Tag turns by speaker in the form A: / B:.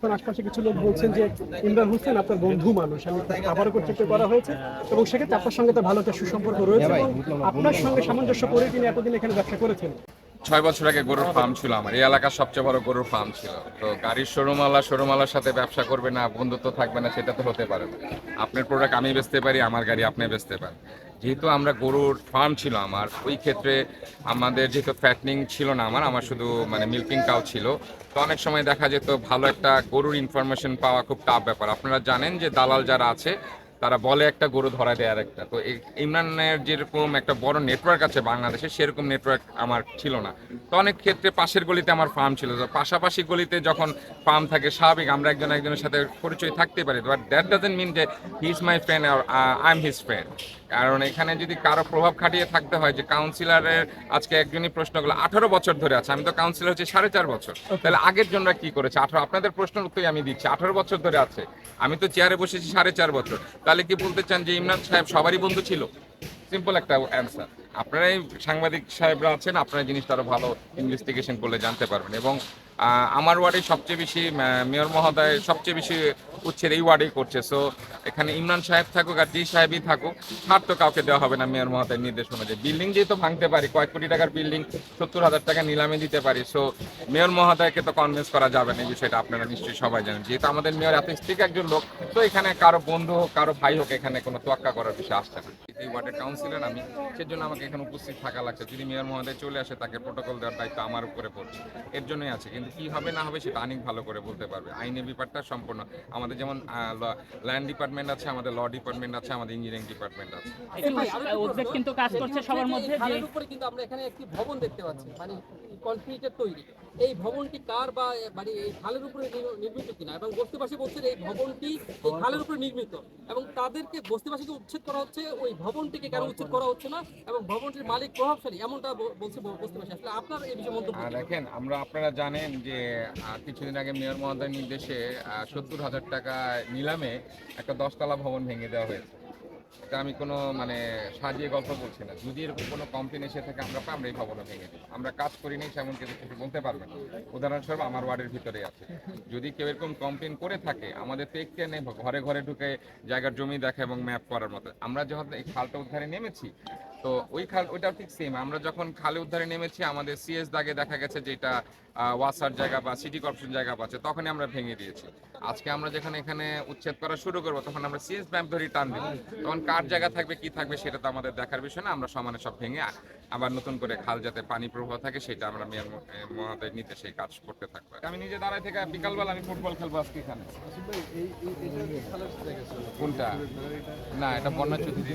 A: এখন আশপাশে কিছু লোক বলছেন যে ইমরান হোসেন আপনার বন্ধু মানুষ আমি আবারও কর্তৃত্ব করা হয়েছে এবং সেক্ষেত্রে আপনার সঙ্গে তো ভালো একটা সুসম্পর্ক রয়েছে আপনার সঙ্গে সামঞ্জস্য করে তিনি এতদিন এখানে ব্যবসা করেছেন।
B: ছয় বছর আগে গরুর ফার্ম ছিল আমার। এই এলাকার সবচেয়ে বড় গরুর ফার্ম ছিল। তো গাড়ির শোরুমওয়ালা শোরুমওয়ালার সাথে ব্যবসা করবে না বন্ধুত্ব থাকবে না সেটা তো হতে পারে আপনার প্রোডাক্ট আমি বেচতে পারি আমার গাড়ি আপনি বেচতে পারেন। যেহেতু আমরা গরুর ফার্ম ছিল আমার ওই ক্ষেত্রে আমাদের যেহেতু ফ্যাটনিং ছিল না আমার আমার শুধু মানে মিল্কিং কাউ ছিল, তো অনেক সময় দেখা যেত ভালো একটা গরুর ইনফরমেশন পাওয়া খুব টাফ ব্যাপার। আপনারা জানেন যে দালাল যারা আছে, তারা বলে একটা গরু ধরা দেয় আর একটা তো ইমরানের যেরকম একটা বড় নেটওয়ার্ক আছে বাংলাদেশে, সেরকম নেটওয়ার্ক আমার ছিল না। তো অনেক ক্ষেত্রে পাশের গলিতে আমার ফার্ম ছিল, তো পাশাপাশি গলিতে যখন ফার্ম থাকে স্বাভাবিক আমরা একজন একজনের সাথে পরিচয় থাকতে পারি বাট দ্যাট ডাজেন্ট মিন যে হি ইজ মাই ফ্রেন্ড আর আই এম হিজ ফ্রেন্ড কারণ এখানে যদি কারও প্রভাব খাটিয়ে থাকতে হয় যে কাউন্সিলরের আজকে একজনই প্রশ্ন করল আঠারো বছর ধরে আছে আমি তো কাউন্সিলর হচ্ছে সাড়ে চার বছর। তাহলে আগের জনরা কি করেছে? আঠারো আপনাদের প্রশ্নের উত্তরই আমি দিচ্ছি আঠারো বছর ধরে আছে আমি তো চেয়ারে বসেছি সাড়ে চার বছর। তাহলে কি বলতে চান যে ইমরান সাহেব সবারই বন্ধু ছিল? সিম্পল একটা অ্যান্সার আপনারাই সাংবাদিক সাহেবরা আছেন আপনারা জিনিসটা আরও ভালো ইনভেস্টিগেশন করলে জানতে পারবেন। এবং আমার ওয়ার্ডে সবচেয়ে বেশি মেয়র মহোদয় সবচেয়ে বেশি উচ্ছেদ এই ওয়ার্ডেই করছে। সো এখানে ইমরান সাহেব থাকুক আর যেই সাহেবই থাকুক, ছাড় তো কাউকে দেওয়া হবে না মেয়র মহোদয়ের নির্দেশ অনুযায়ী। বিল্ডিং যেহেতু ভাঙতে পারি, কয়েক কোটি টাকার বিল্ডিং সত্তর হাজার টাকা নিলামে দিতে পারি। সো মেয়র মহোদয়কে তো কনভিন্স করা যাবে না, এই বিষয়টা আপনারা নিশ্চয়ই সবাই জানেন। যেহেতু আমাদের মেয়র এত স্ত্রীক একজন লোক, তো এখানে কারও বন্ধু হোক কারও ভাই হোক এখানে কোনো তোয়াক্কা করার বিষয় আসছে না। এই ওয়ার্ডের কাউন্সিলর আমি, সেজন্য আমাকে এখানে উপস্থিত থাকা লাগছে। যদি মেয়র মহোদয় চলে আসে, তাকে প্রোটোকল দেওয়ার দায়িত্ব আমার উপরে পড়ছে। এর জন্যই আছে। কিন্তু কি হবে না হবে সেটা অনেক ভালো করে বলতে পারবে। আইনের ব্যাপারটা সম্পূর্ণ। আমাদের যেমন ল্যান্ড ডিপার্টমেন্ট আছে আমাদের ল ডিপার্টমেন্ট আছে আমাদের ইঞ্জিনিয়ারিং ডিপার্টমেন্ট আছে।
C: কিন্তু কাজ করছে সবার মধ্যে
D: উপরে কিন্তু আমরা এখানে একটি ভবন দেখতে পাচ্ছি। মানে কনক্রিটের তৈরি। এই ভবনটি কার বা মানে এই খালের উপরে নির্মিত কিনা? এবং বস্তিবাসী বলছেন এই ভবনটি এই খালের উপরে নির্মিত। এবং তাদেরকে বস্তিবাসীকে উচ্ছেদ করা হচ্ছে, ওই ভবনটিকে কেন উচ্ছেদ করা হচ্ছে না? এবং ভবনটির মালিক প্রভাবশালী, এমনটা বলছে বস্তিবাসী। আসলে আপনার এই বিষয়ে মন্তব্য
B: দেখেন, আমরা আপনারা জানেন যে কিছুদিন আগে মেয়র মহোদয়ের নির্দেশে সত্তর হাজার টাকা নিলামে একটা দশতলা ভবন ভেঙে দেওয়া হয়েছে। আমি কোনো মানে সাজিয়ে গল্প বলছি না। যদি এরকম কোনো কমপ্লেন এসে থাকে আমরা পাই, আমরা এই ভবনও ভেঙে দিই আমরা কাজ করিনি সেমন কিছু কিছু বলতে পারবে না। উদাহরণস্বরূপ আমার ওয়ার্ডের ভিতরে আছে। যদি কেউ এরকম কমপ্লেন করে থাকে আমাদের তো নেই ঘরে ঘরে ঢুকে জায়গার জমি দেখা এবং ম্যাপ করার মতো। আমরা যখন এই খালটা উদ্ধারে নেমেছি তো ওই খাল ওইটাও ঠিক সেম আমরা যখন খালে উদ্ধারে নেমেছি আমাদের সিএস দাগে দেখা গেছে যে এটা ওয়াসার জায়গা বা সিটি কর্পোরেশন জায়গা পাচ্ছে তখনই আমরা ভেঙে দিয়েছি। আজকে আমরা যেখানে এখানে উচ্ছেদ করা শুরু করব তখন আমরা সিএস ব্যাম্প ধরে টান দিব। তখন কার জায়গা থাকবে কি থাকবে সেটা তো আমাদের দেখার বিষয় না আমরা সমানে সব ভেঙে আবার নতুন করে খাল যাতে পানি প্রবাহ থাকে সেটা আমরা মেয়র মহোদয় নিতে সেই কাজ করতে থাকব। আমি নিজে দাঁড়ায় থেকে বিকালবেলা আমি ফুটবল খেলব আজকে এখানে। কোনটা? না এটা বন্যা চৌধুরী